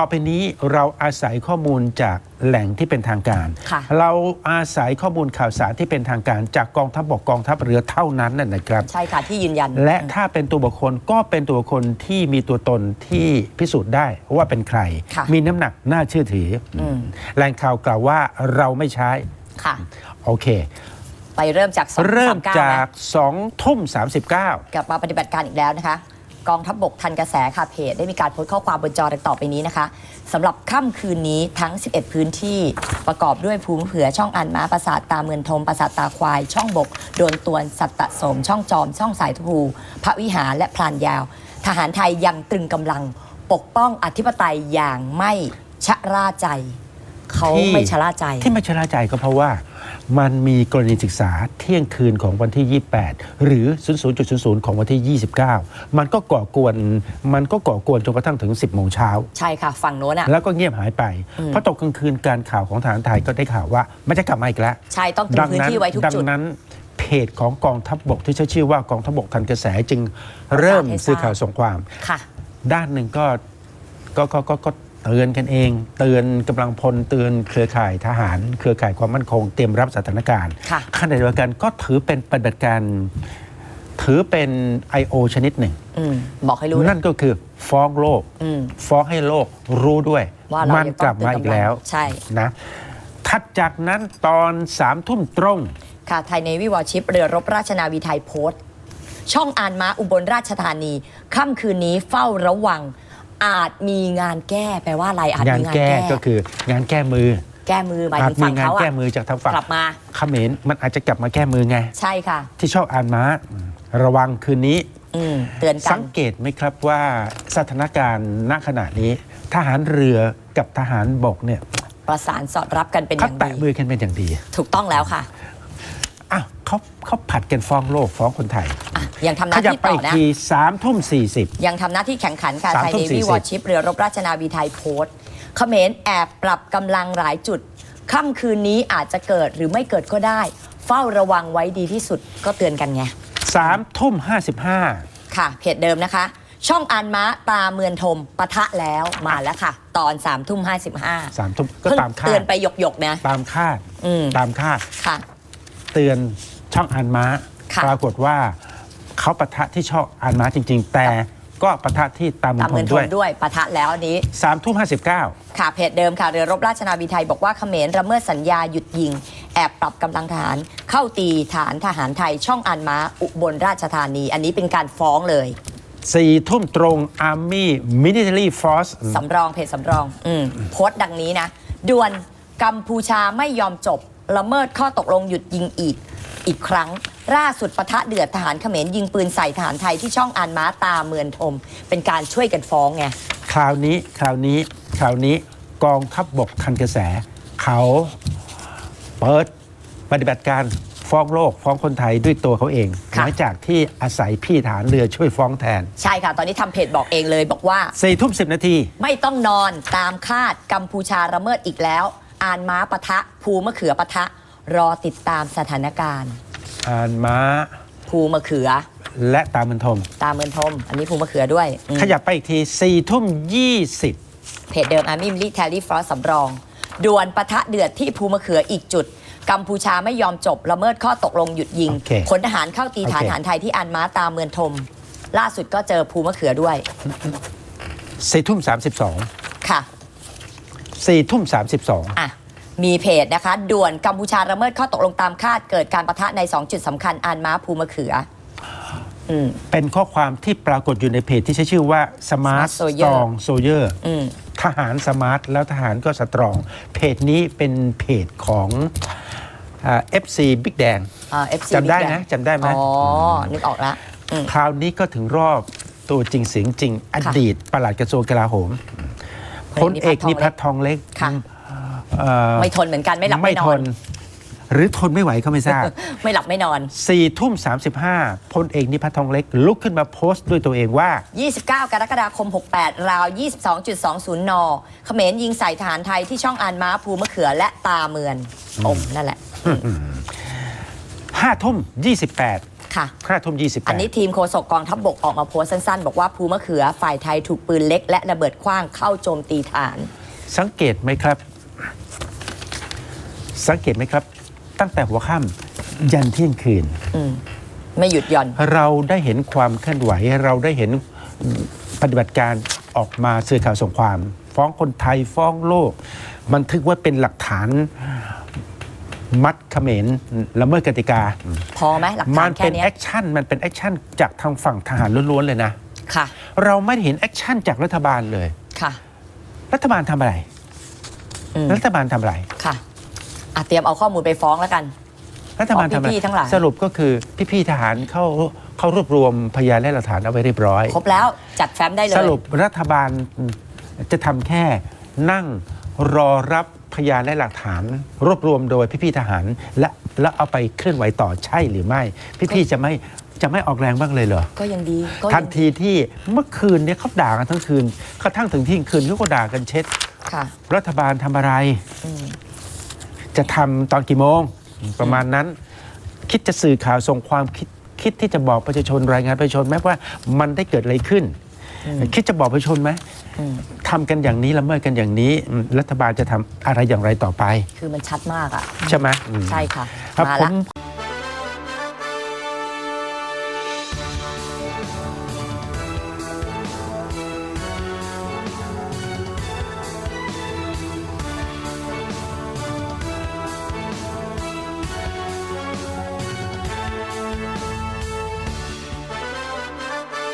ต่อไปนี้เราอาศัยข้อมูลจากแหล่งที่เป็นทางการค่ะเราอาศัยข้อมูลข่าวสารที่เป็นทางการ จากกองทัพบกกองทัพเรือเท่านั้นน่ะนะครับ ใช่ค่ะ ที่ยืนยัน และถ้าเป็นตัวบุคคลก็เป็นตัวบุคคลที่มีตัวตนที่พิสูจน์ได้ว่าเป็นใครค่ะมีน้ำหนักน่าเชื่อถืออมแหล่งข่าวกล่าวว่าเราไม่ใช้ค่ะโอเค ไปเริ่มจาก2เริ่ม3 9จากนะ2ทุ่ม39กลับมาปฏิบัติการอีกแล้วนะคะ กองทัพบบกทันกระแสค่ะเพจได้มีการโพสต์ข้อความบนจอดังต่อไปนี้นะคะสำหรับค่ำคืนนี้ทั้ง 11 พื้นที่ประกอบด้วยภูมิเผือช่องอันมาปราสาทตาเมือนทมปราสาทตาควาย ช่องบก โดนตวนสัตตะสม ช่องจอม ช่องสายทูพระวิหารและพลานยาว ทหารไทยยังตรึงกำลังปกป้องอธิปไตยอย่างไม่ชะล่าใจ เขาที่ ไม่ชะล่าใจ ที่ไม่ชะล่าใจก็เพราะว่า มันมีกรณีศึกษาเที่ยงคืนของวันที่ 28 หรือ 00.00 ของวันที่ 29 มันก็ก่อกวนมันก็ก่อกวนจนกระทั่งถึง 10โมงเช้าใช่ค่ะ ฝั่งโน้นอะ แล้วก็เงียบหายไปอืมเพราะตกกลางคืนการข่าวของทหารไทยก็ได้ข่าวว่ามันจะกลับมาอีกแล้วใช่ต้องตรึงพื้นที่ไว้ทุกดัจุดนั้นเพจของกองทัพบกที่ใช้ชื่อว่ากองทัพบกทันกระแสจึงเริ่มให้ทราบสื่อข่าวส่งความค่ะด้านหนึ่งก็ก็ก็ก็ก็ เตือนกันเอง เตือนกำลังพลเตือนเครือข่ายทหาร เครือข่ายความมั่นคงเตรียมรับสถานการณ์ค่ะขณะเดียวกันก็ถือเป็นปฏิบัติการถือเป็น I.O. ชนิดหนึ่งอืมบอกให้รู้นะนั่นก็คือฟ้องโลกอืมฟ้องให้โลกรู้ด้วยว่าเรามันยังต้องกลับมาอีกแล้วเตือนกำลังใช่นะถัดจากนั้นตอนสามทุ่มตรง ค่ะ ไทยเนวีวอชิป เรือรบราชนาวีไทยโพสต์ ช่องอ่านม้าอุบลราชธานี ค่ำคืนนี้เฝ้าระวัง อาจมีงานแก้แปลว่าอะไรอาจงานมีงานแก้แก้ก็คืองานแก้มือแก้มือหมายอาจถึงมีฝั่งงานเขาแก้อะมือจากทางฝั่งกลับมาเขมรมันอาจจะกลับมาแก้มือไง ใช่ค่ะ ที่ชอบอ่านม้าระวังคืนนี้ อืมเตือนกัสัน งเกตไหมครับว่าสถานการณ์ณขณะนี้ ทหารเรือกับทหารบกเนี่ยประสานสอดรับกันเป็นอเขาย่างแตะดีมือกันเป็นอย่างดี ถูกต้องแล้วค่ะอ้าว เขาเขาผัดกันฟ้องโลกฟ้องคนไทยอะยังทำหขน้ายับที่ไปต่ออีกนะทีสามทุ่มสี่สิบยังทำหน้าที่แข่งขันค่ะสามไทยทุ่เนมสี่วีสิบวอชิปเรือรบราชนาวีไทยโพสต์เขมรแอบปรับกำลังหลายจุดค่ำคืนนี้อาจจะเกิดหรือไม่เกิดก็ได้ เฝ้าระวังไว้ดีที่สุดก็เตือนกันไงสามทุ่มห้าสิบห้าค่ะเพจเดิมนะคะ ช่องอันม้าตาเมือนทมปะทะแล้วมาแล้วค่ะ ตอน3ามทุ่มห้าสิบห้าสามทุ่มก็เพิ่งตามคาเตือดนไปหยกหยกๆนะตามคาดอืมตามคาดค่ะ เตือน ช่องอ่านม้า ค่ะ ปรากฏว่าเขาปะทะที่ช่องอ่านม้าจริง ๆ แต่ก็ปะทะที่ตามตามทเมือนนทด้วยมด้วยปะทะแล้วอันนี้ สามทุ่มห้าสิบเก้า ค่ะเพจเดิมค่ะเรือรบราชนาวีไทยบอกว่าเขมรระเมิดสัญญาหยุดยิง แอบปรับกำลังทหาร เข้าตีฐานทหารไทยช่องอันม้าอุบลราชธานี อันนี้เป็นการฟ้องเลย สี่ทุ่มตรง Army Military Force สำรองเพจสำรองอมโพสต์ดังนี้นะด่วนกัมพูชาไม่ยอมจบ ละเมิดข้อตกลงหยุดยิงอีก อีกครั้งล่าสุดปะทะเดือดทหารเขมรยิงปืนใส่ทหารไทยที่ช่องอันม้าตาเมือนทม เป็นการช่วยกันฟ้องไงคราวนี้คราวนี้คราวนี้กองทัพบบกทันกระแส เขาเปิดปฏิบัติการฟ้องโลกฟ้องคนไทยด้วยตัวเขาเองหค่ะลังจากที่อาศัยพี่ฐานเรือช่วยฟ้องแทน ใช่ค่ะ ตอนนี้ทำเพจบอกเองเลยบอกว่าสี่ทุ่มสิบนาที ไม่ต้องนอนตามคาดกัมพูชาระเมิดอีกแล้วอ่านม้าปะทะ ภูมะเขือปะทะ รอติดตามสถานการณ์อ่านม้าภูมะเขือ และตามมันทม ตามเมือนทม อันนี้ภูมะเขือด้วยอืมขยับไปอีกทีสี่ทุ่มยี่สิบเพจเดิมอาร์มี่มิลิเทอรี่ฟรอสสำรองด่วนปะทะเดือดที่ภูมะเขืออีกจุด กัมพูชาไม่ยอมจบละเมิดข้อตกลงหยุดยิงโอเคขนทหารเข้าตีฐานโอเค ทหารไทยที่อันม้าตามเมือนทม ล่าสุดก็เจอภูมะเขือด้วยสี่ทุ่มสามสิบสองค่ะ สี่ทุ่มสามสิบสองอะ มีเพจนะคะ ด่วนกัมพูชาระเมิดข้อตกลงตามคาดเกิดการประทะใน 2 จุดสำคัญอันม้าภูมะเขืออืม เป็นข้อความที่ปรากฏอยู่ในเพจที่ใช้ชื่อว่า Smart Smart Soldier Strong Soldier อืม ทหารสมาร์ท แล้วทหารก็สตรอง เพจนี้เป็นเพจของอ่า FC Big แดงอ่า FC จำได้ Big นะ Bang จำได้ไหม อ๋อ นึกออกแล้วอืม คราวนี้ก็ถึงรอบตัวจริงเสียงจริง อดีตปลัดกระทรวงกลาโหมพลเอกนิพัฒน์ทองเล็กค่ะ เอ่อไม่ทนเหมือนกันไม่หลับไม่นทอนน หรือทนไม่ไหวก็ไม่ทราบ ไม่หลับไม่นอน สี่ทุ่มสามสิบห้าพลเอกนิพัฒน์ทองเล็ก ลุกขึ้นมาโพสต์ด้วยตัวเองว่า 29 กรกฎาคม 68 ราว 22.20 น เขมรยิงใส่ทหารไทยที่ช่องอานม้าภูมะเขือและตาเมือนอมนั่นแหละ ห้าทุ่มยี่สิบแปดค่ะ ห้าทุ่มยี่สิบอันนี้ทีมโฆษกกองทัพบกออกมาโพสต์สั้นๆ บอกว่าภูมะเขือฝ่ายไทยถูกปืนเล็กและระเบิดขว้างเข้าโจมตีฐาน สังเกตไหมครับ สังเกตไหมครับ ตั้งแต่หัวค่ำยันเที่ยงคืน อืมไม่หยุดหย่อน เราได้เห็นความเคลื่อนไหว เราได้เห็นปฏิบัติการออกมาสื่อข่าวส่งความ ฟ้องคนไทยฟ้องโลก บันทึกไว่าเป็นหลักฐานมัดเขมรละเมิดกติกา พอไหมหลักมัฐานนแค่เป็นเนี้ยแอคชั่นมันเป็นแอคชั่นจากทางฝั่งทหารล้วนๆเลยนะ ค่ะ เราไม่ได้เห็นแอคชั่นจากรัฐบาลเลย ค่ะ รัฐบาลทำอะไร อืมรัฐบาลทำอะไร ค่ะ อะเตรียมเอาข้อมูลไปฟ้องแล้วกัน รัฐบาลทำอะไรพี่ๆทั้งหลาย สรุปก็คือพี่ๆทหารเข้าเข้ารวบรวมพยานและหลักฐานเอาไว้เรียบร้อย ครบแล้วจัดแฟ้มได้เลย สรุปรัฐบาลจะทำแค่นั่งรอรับพยานและหลักฐาน รวบรวมโดยพี่ๆทหาร และแล้วเอาไปเคลื่อนไหวต่อใช่หรือไม่ พี่ๆจะไม่จะไม่ออกแรงบ้างเลยเหรอ ก็ยังดีก็ทัยันงทีที่เมื่อคืนเนี่ยเขาด่ากันทั้งคืนกระทั่งถึงเที่ยงคืนเขาก็ด่ากันเช็ด ค่ะ รัฐบาลทำอะไรอืม จะทำตอนกี่โมงประมาณนั้น คิดจะสื่อข่าวส่งความคิดคิดที่จะบอกประชาชนรายงานประชาชนไหมว่ามันได้เกิดอะไรขึ้น คิดจะบอกประชาชนไหมอืมทำกันอย่างนี้ละเมิดกันอย่างนี้อืมรัฐบาลจะทำอะไรอย่างไรต่อไป คือมันชัดมากอะ ใช่ไหมอืม ใช่ค่ะ ครับมาผละ ม